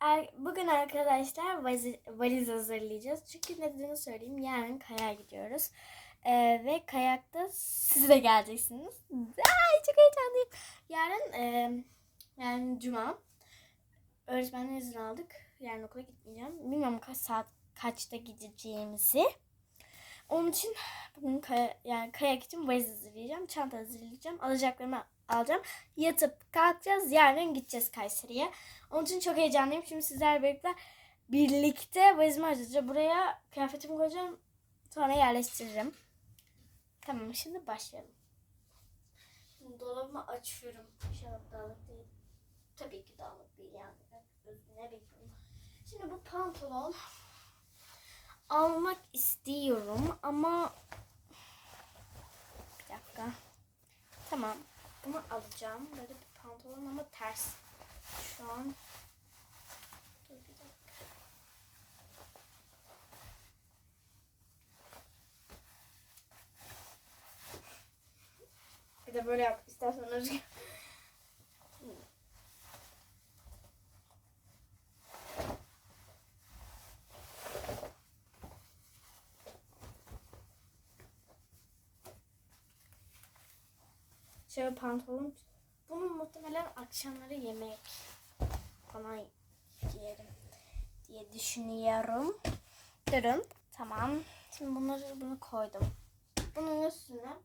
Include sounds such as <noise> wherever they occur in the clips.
Er- Bugün arkadaşlar valiz, valiz hazırlayacağız. Çünkü nedenini söyleyeyim. Yarın kayağa gidiyoruz. Ee, ve kayakta siz de geleceksiniz. Ay çok heyecanlıyım. Yarın e, yani cuma. Öğretmenden izin aldık. Yarın okula gitmeyeceğim. Bilmiyorum kaç saat kaçta gideceğimizi. Onun için bugün kaya, yani kayak için valiz hazırlayacağım. Çanta hazırlayacağım. Alacaklarımı alacağım. Yatıp kalkacağız. Yarın gideceğiz Kayseri'ye. Onun için çok heyecanlıyım. Şimdi sizlerle birlikte birlikte valizimi açacağım. Buraya kıyafetimi koyacağım. Sonra yerleştiririm. Tamam şimdi başlayalım. Şimdi dolabımı açıyorum. İnşallah dağınık değil. Tabii ki dağınık değil yani. Ne bekliyorum. Şimdi bu pantolon almak istiyorum ama bir dakika. Tamam. Bunu alacağım. Böyle bir pantolon ama ters. Şu an Dur bir dakika. Bir de böyle yap istersen Özgür. Şöyle pantolon. Bunu muhtemelen akşamları yemek falan giyerim diye düşünüyorum. Durun. Tamam. Şimdi bunları bunu koydum. Bunun üstüne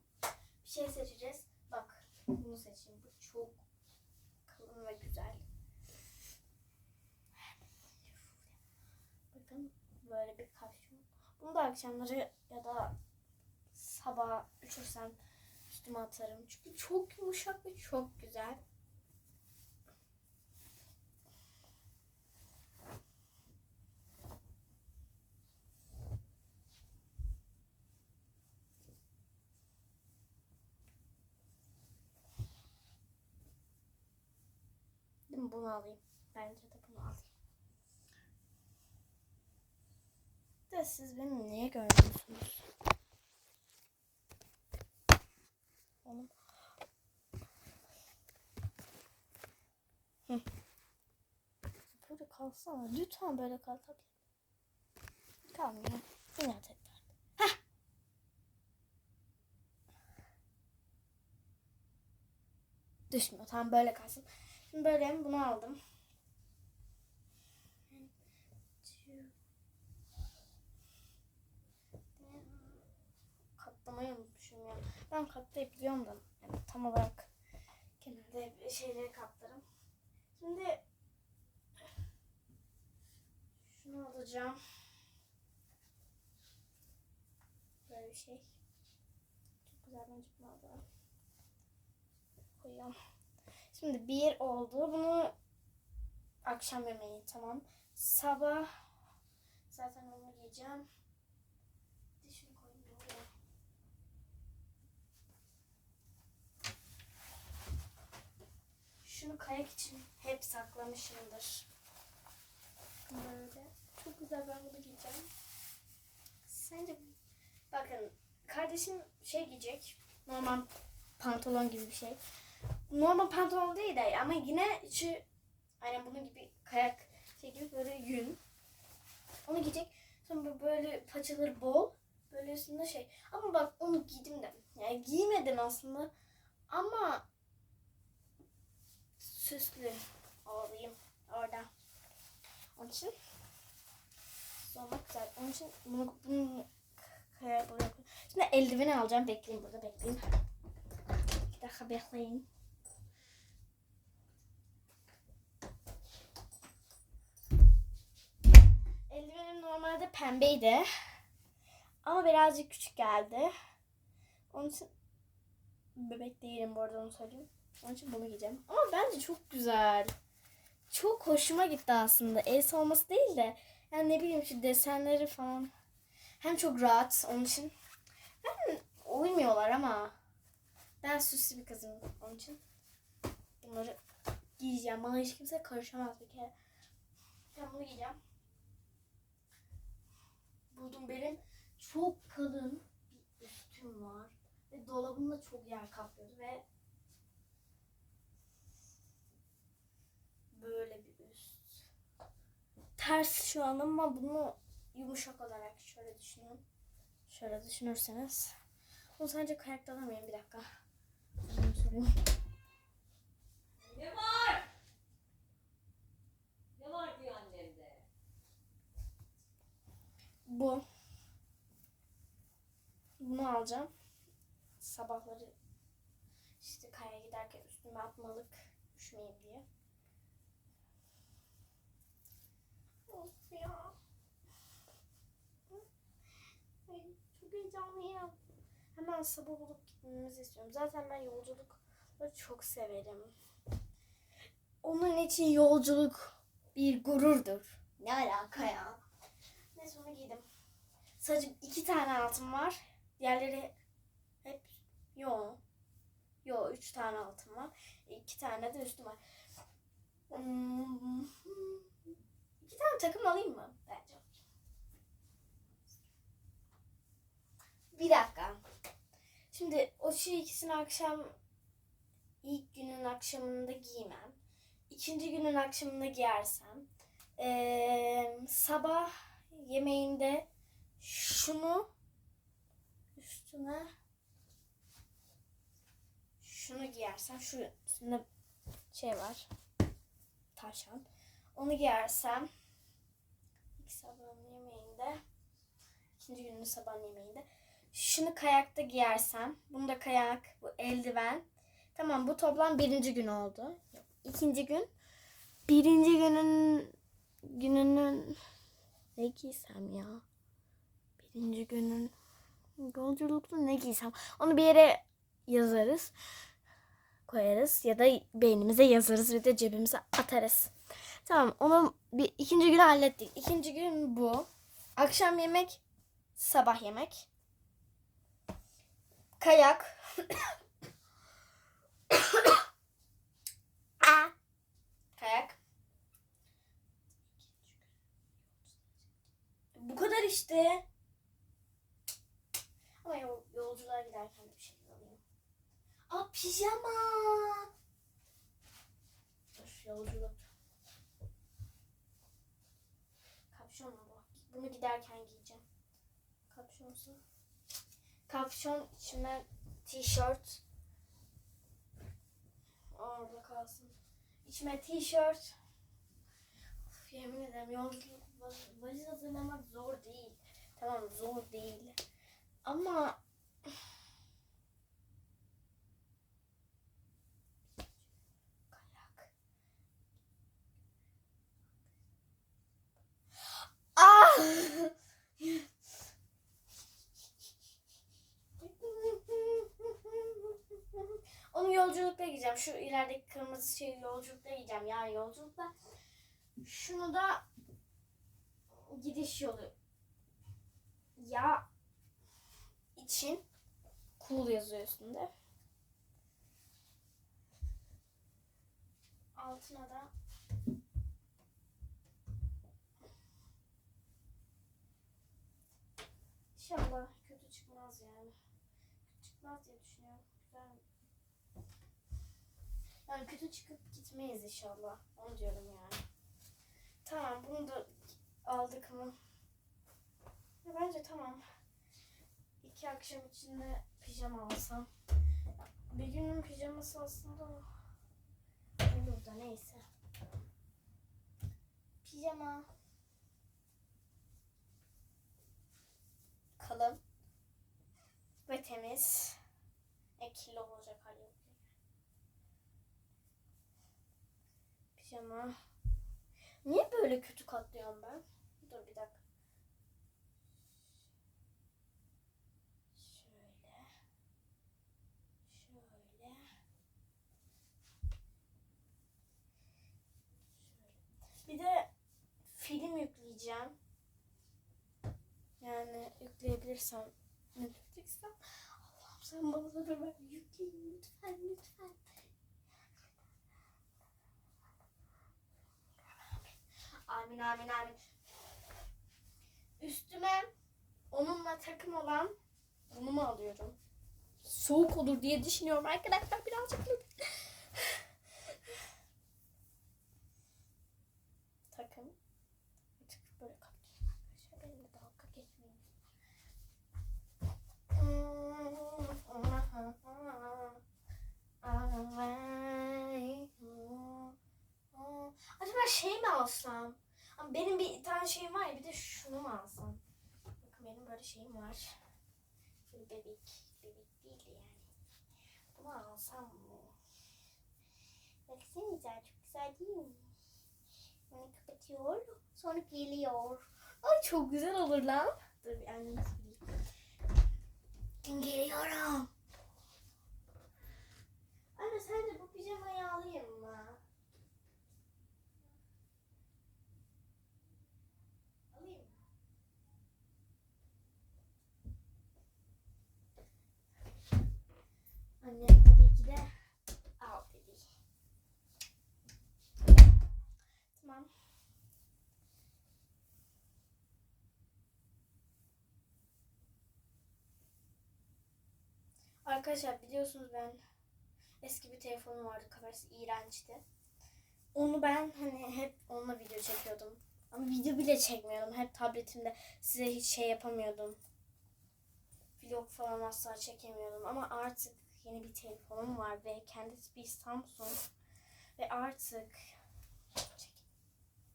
bir şey seçeceğiz. Bak bunu seçeyim. Bu çok kalın ve güzel. Bakın böyle bir kapşon. Bunu da akşamları ya da sabah üşürsem üstüme atarım. Çünkü çok yumuşak ve çok güzel. Bunu alayım. Bence de bunu alayım. Da siz beni niye görmüyorsunuz? Hı. Böyle kalsana. Lütfen böyle kal tabii. Kalmıyor. Tekrar. Heh. Düşmüyor. Tamam böyle kalsın. Şimdi böyle bunu aldım. Katlamayı unutmuşum ya. Ben katlayıp biliyorum da yani tam olarak genelde şeyleri katlarım. Şimdi şunu alacağım. Böyle bir şey. Çok güzel bence bunu alacağım. Koyuyorum. Şimdi bir oldu. Bunu akşam yemeği tamam. Sabah zaten onu yiyeceğim. Bir de şunu koyayım buraya. Şunu kayak için hep saklamışımdır. Böyle. Çok güzel ben bunu giyeceğim. Sence bakın kardeşim şey giyecek. Normal pantolon gibi bir şey normal pantolon değil de ama yine içi aynen bunun gibi kayak şey gibi böyle yün. Onu giyecek. Sonra böyle paçaları bol. Böyle üstünde şey. Ama bak onu giydim de. Yani giymedim aslında. Ama süslü olayım orada. Onun için olmak güzel. Onun için bunu, bunu buraya koy- Şimdi eldiveni alacağım. Bekleyin burada bekleyin. Bir dakika bekleyin. Eldivenim normalde pembeydi. Ama birazcık küçük geldi. Onun için bebek değilim bu arada onu söyleyeyim. Onun için bunu giyeceğim. Ama bence çok güzel. Çok hoşuma gitti aslında. El olması değil de yani ne bileyim şu desenleri falan. Hem çok rahat onun için. Ben uymuyorlar ama ben süslü bir kızım onun için. Bunları giyeceğim. Bana hiç kimse karışamaz bir kere. Ben bunu giyeceğim buldum benim çok kalın bir üstüm var ve dolabımda çok yer kaplıyordu ve böyle bir üst ters şu an ama bunu yumuşak olarak şöyle düşünün. Şöyle düşünürseniz. Bunu sadece kayakta alamayın bir dakika. Ne var? Ne var diyor annem de. Bu. Bunu alacağım. Sabahları işte kaya giderken üstüme atmalık üşümeyeyim diye. Of ya. Çok heyecanlıyım. Hemen sabah olup gitmemizi istiyorum. Zaten ben yolculukları çok severim. Onun için yolculuk bir gururdur. Ne alaka ya? Neyse onu giydim. Sadece iki tane altın var. Diğerleri hep yo. Yo üç tane altın var. İki tane de üstüm var. İki tane takım alayım mı? Bence. Bir dakika. Şimdi o şu ikisini akşam ilk günün akşamında giymem. İkinci günün akşamında giyersem. Ee, sabah yemeğinde şunu üstüne şunu giyersem şu üstünde şey var tavşan onu giyersem sabahın yemeğinde ikinci günün sabahın yemeğinde şunu kayakta giyersem bunu da kayak bu eldiven tamam bu toplam birinci gün oldu ikinci gün birinci günün gününün ne giysem ya birinci günün yolculukta ne giysem onu bir yere yazarız koyarız ya da beynimize yazarız ve de cebimize atarız. Tamam onu bir ikinci günü hallettik. İkinci gün bu. Akşam yemek, sabah yemek. Kayak. <coughs> Kayak. Bu kadar işte. Ama yol, yolculuğa giderken de bir şey alayım. Aa pijama. Dur yolculuk. Kapşon mu bu? Bunu giderken giyeceğim. Kapşonsa. Kapşon içime tişört. Orada kalsın. İçime tişört. Of, yemin ederim yolculuk valiz hazırlamak zor değil. Tamam zor değil. Ama kayak. Ah! Onu giyeceğim. Şu ilerideki kırmızı şeyi yolculukta giyeceğim. Yani yolculukta. Şunu da gidiş yolu. Ya için cool yazıyor üstünde. Altına da İnşallah kötü çıkmaz yani. Kötü çıkmaz diye düşünüyorum. Güzel. Yani kötü çıkıp gitmeyiz inşallah. Onu diyorum yani. Tamam bunu da aldık mı? Ya bence tamam. İki akşam içinde pijama alsam. Bir günün pijaması aslında olur da neyse. Pijama. Kalın. Ve temiz. E kirli olacak hali Pijama. Niye böyle kötü katlıyorum ben? Dur bir dakika. Şöyle. Şöyle. Bir de film yükleyeceğim. Yani yükleyebilirsem Netflix'ten. Allah'ım sen bana da ver yükleyin lütfen lütfen. Amin amin amin. Üstüme onunla takım olan bunu mu alıyorum? Soğuk olur diye düşünüyorum arkadaşlar birazcık. takım. böyle dalga geçmeyin. Acaba şey mi alsam? Ama benim bir tane şeyim var ya bir de şunu mu alsam? Bakın benim böyle şeyim var. Böyle bebek. Bebek değil yani. Bunu alsam mı? Baksanıza çok güzel değil mi? Bunu kapatıyor. Sonra geliyor. Ay çok güzel olur lan. Dur bir annemi söyleyeyim. Geliyorum. Anne sence bu pijamayı? Alayım Arkadaşlar biliyorsunuz ben eski bir telefonum vardı. Kamerası iğrençti. Onu ben hani hep onunla video çekiyordum. Ama video bile çekmiyordum. Hep tabletimde size hiç şey yapamıyordum. Vlog falan asla çekemiyordum. Ama artık yeni bir telefonum var ve kendisi bir Samsung. Ve artık çek-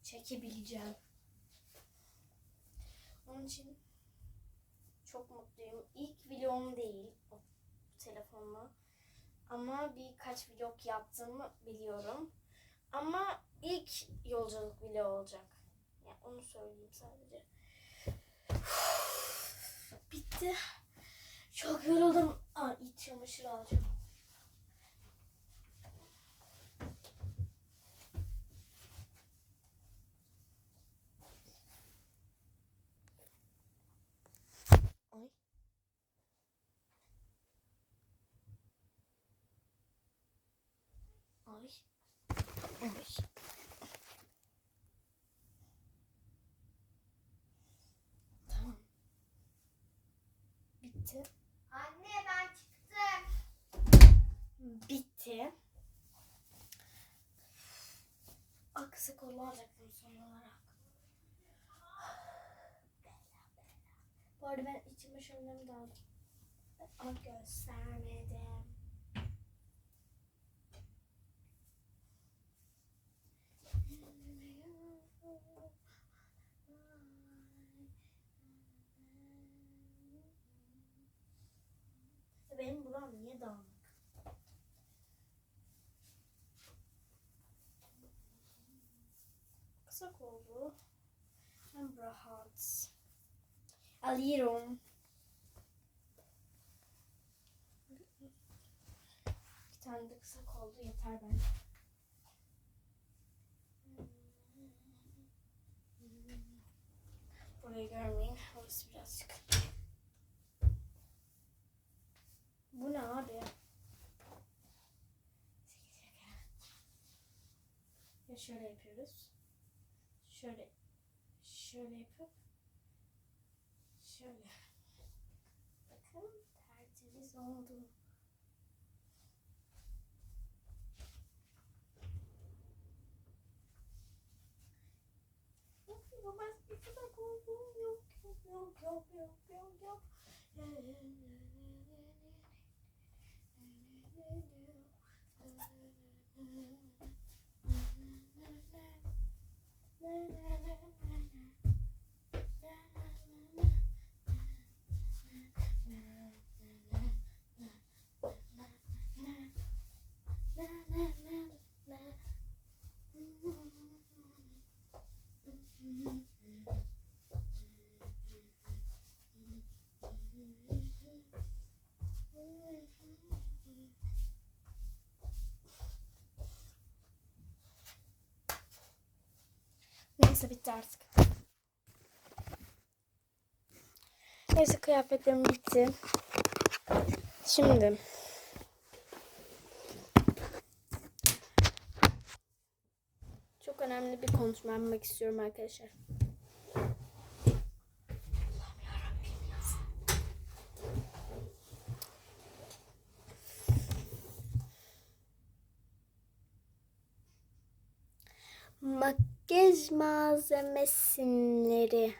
çekebileceğim. Onun için çok mutluyum. İlk vlogum değil telefonla. Ama birkaç vlog yaptığımı biliyorum. Ama ilk yolculuk vlog olacak. Yani onu söyleyeyim sadece. Bitti. Çok yoruldum. Aa, iç çamaşır alacağım. Ay. Ay. Ay. Tamam. Bitti. Anne ben çıktım. Bitti. Aksı kollu alacaktım son olarak. Bu arada ben iç çamaşırlarımı da aldım. Ama göstermedim. Benim buram niye dağınık? Kısa kollu. Hem rahat. Alıyorum. Bir tane de kısa kollu yeter bence. Burayı görmeyin. Orası birazcık. Bu ne abi? Ya şöyle yapıyoruz. Şöyle şöyle yapıp şöyle. Bakın tertemiz oldu. Yok Thank you. Neyse bitti artık. Neyse kıyafetlerim bitti. Şimdi çok önemli bir konuşma yapmak istiyorum arkadaşlar. Allah'ım yarabbim ya. Makyaj malzemesinleri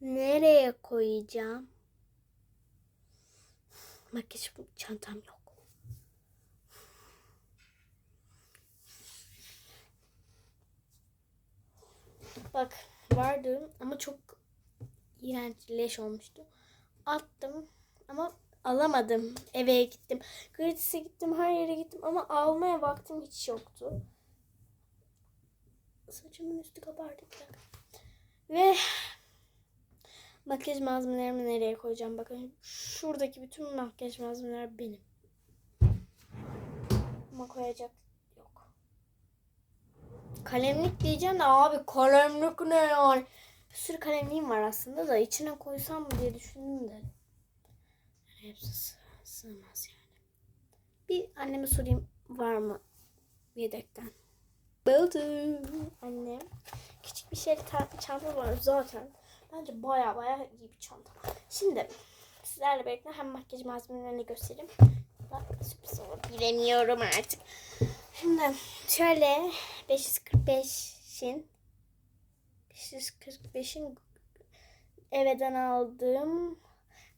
nereye koyacağım? Makyaj çantam yok. Bak vardı ama çok iğrenç leş olmuştu. Attım ama alamadım. Eve gittim. Gratis'e gittim. Her yere gittim ama almaya vaktim hiç yoktu. Saçımın üstü kabardı bir dakika. Ve makyaj malzemelerimi nereye koyacağım? Bakın şuradaki bütün makyaj malzemeler benim. Ama koyacak yok. Kalemlik diyeceğim de abi kalemlik ne yani? Bir sürü kalemliğim var aslında da içine koysam mı diye düşündüm de. Hepsi sığ- sığmaz yani. Bir anneme sorayım var mı yedekten. Buldum. Annem. Küçük bir şey çanta var zaten. Bence baya baya iyi bir çanta. Şimdi sizlerle birlikte hem makyaj malzemelerini göstereyim. Da sürpriz olur. Bilemiyorum artık. Şimdi şöyle 545'in 545'in evden aldığım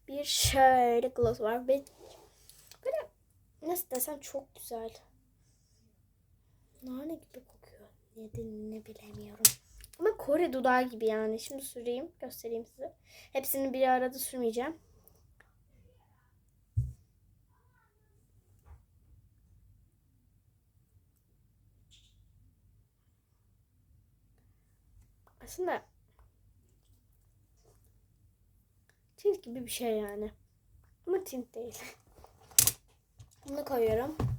bir şöyle gloss var ve böyle nasıl desem çok güzel. Nane gibi Nedenini bilemiyorum. Ama Kore dudağı gibi yani. Şimdi süreyim. Göstereyim size. Hepsini bir arada sürmeyeceğim. Aslında tint gibi bir şey yani. Ama tint değil. Bunu koyuyorum.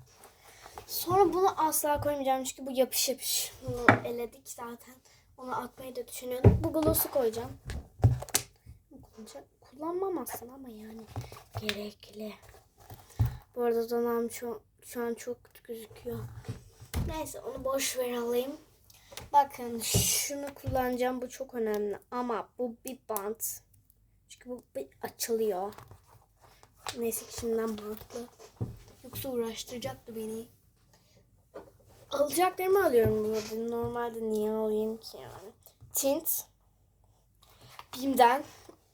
Sonra bunu asla koymayacağım çünkü bu yapış yapış. Bunu eledik zaten. Onu atmayı da düşünüyordum. Bu gloss'u koyacağım. Kullanmam aslında ama yani gerekli. Bu arada donağım şu, şu an çok gözüküyor. Neyse onu boş ver alayım. Bakın şunu kullanacağım. Bu çok önemli. Ama bu bir bant. Çünkü bu bir açılıyor. Neyse ki şimdiden bantlı. Yoksa uğraştıracaktı beni. Alacaklarımı alıyorum burada. Normalde niye alayım ki yani? Tint. Bim'den.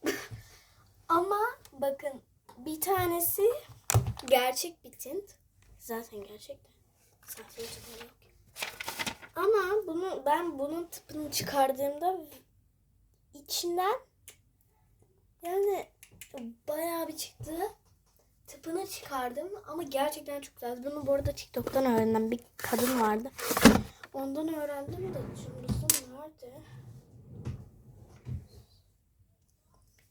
<laughs> Ama bakın bir tanesi gerçek bir tint. Zaten gerçek de. Sahte yok. Ama bunu ben bunun tıpını çıkardığımda içinden yani bayağı bir çıktı. Tıpını çıkardım ama gerçekten çok güzel. Bunu bu arada TikTok'tan öğrendim. Bir kadın vardı. Ondan öğrendim de cımbızım nerede?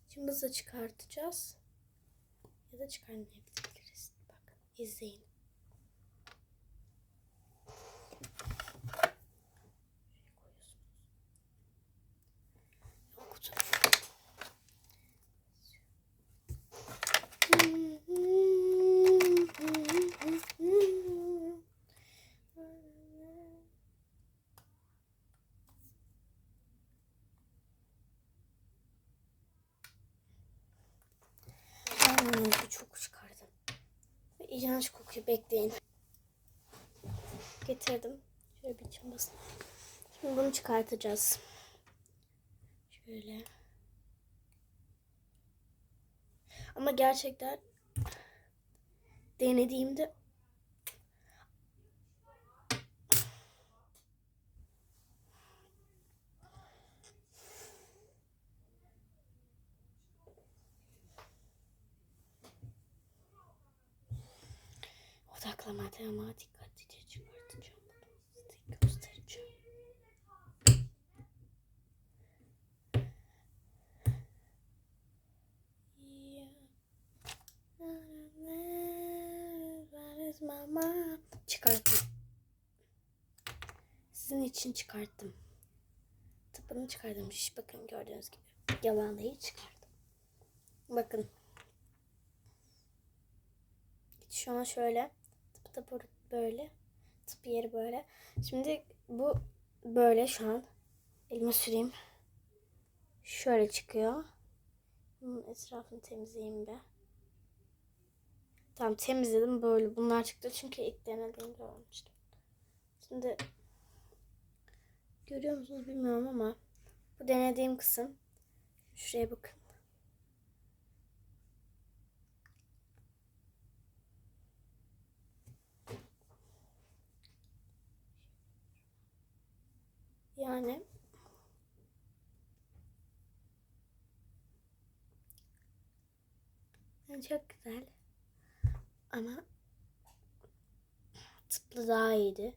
Cımbızla çıkartacağız. Ya da çıkarmayabiliriz. Bakın izleyin. Yoktu. Ay, bu çok çıkardım. Ve İğrenç kokuyor. Bekleyin. Getirdim. Şöyle bir cımbız. Şimdi bunu çıkartacağız. Şöyle. Ama gerçekten denediğimde odaklamadı ama dikkatlice çıkartacağım. Size göstereceğim. Mama? Çıkarttım. Sizin için çıkarttım. Tıpını çıkardım. Şiş, bakın gördüğünüz gibi. Yalan değil çıkardım. Bakın. Şu an şöyle. Bur- böyle. Tıp yeri böyle. Şimdi bu böyle şu an. Elime süreyim. Şöyle çıkıyor. Bunun etrafını temizleyeyim bir. Tamam temizledim böyle bunlar çıktı çünkü ilk denediğimde olmuştu. Şimdi Görüyor musunuz bilmiyorum ama bu denediğim kısım. Şuraya bakın. Yani çok güzel. Ama tıplı daha iyiydi.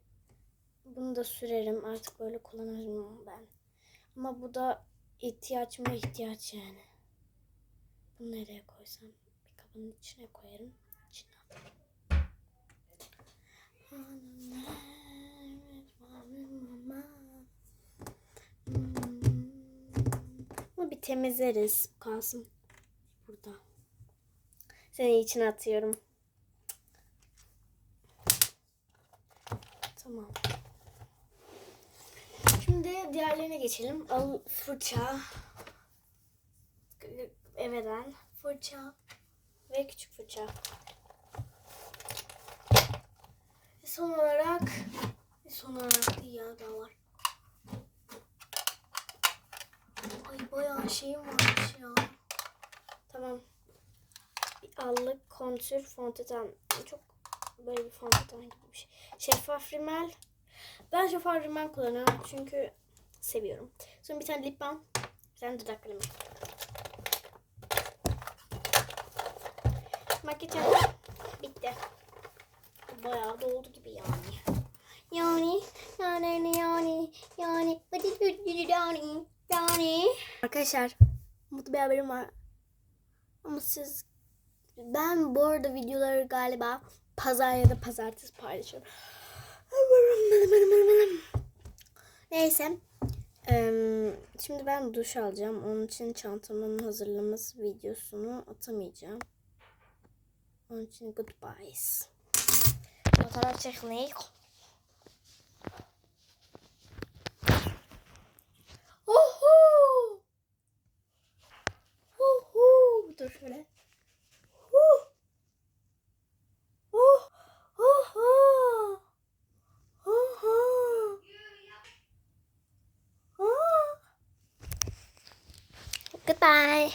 Bunu da sürerim. Artık böyle kullanırım ben. Ama bu da ihtiyaç mı ihtiyaç yani. Bunu nereye koysam? Bir kabın içine koyarım. İçine atarım. Bir temizleriz. Kalsın burada. Seni içine atıyorum. Tamam. Şimdi diğerlerine geçelim. Al fırça. Eveden fırça ve küçük fırça. Son olarak son olarak ya daha var. Ay bayağı şeyim varmış ya. Tamam. Bir allık kontür fondöten. Çok böyle bir fondöten gibi bir şey. Şeffaf rimel. Ben şeffaf rimel kullanıyorum çünkü seviyorum. Sonra bir tane lip balm. Bir tane dudak kalemi. Makyaj yaptım. Bitti. Bayağı doldu gibi yani. Yani, yani, yani, yani, yani, yani. Arkadaşlar, mutlu bir haberim var. Ama siz, ben bu arada videoları galiba pazar ya da pazartesi paylaşıyorum. Neyse. Şimdi ben duş alacağım. Onun için çantamın hazırlaması videosunu atamayacağım. Onun için goodbyes. Fotoğraf çekmeyi. Uhu. Uhu. Dur şöyle. Goodbye.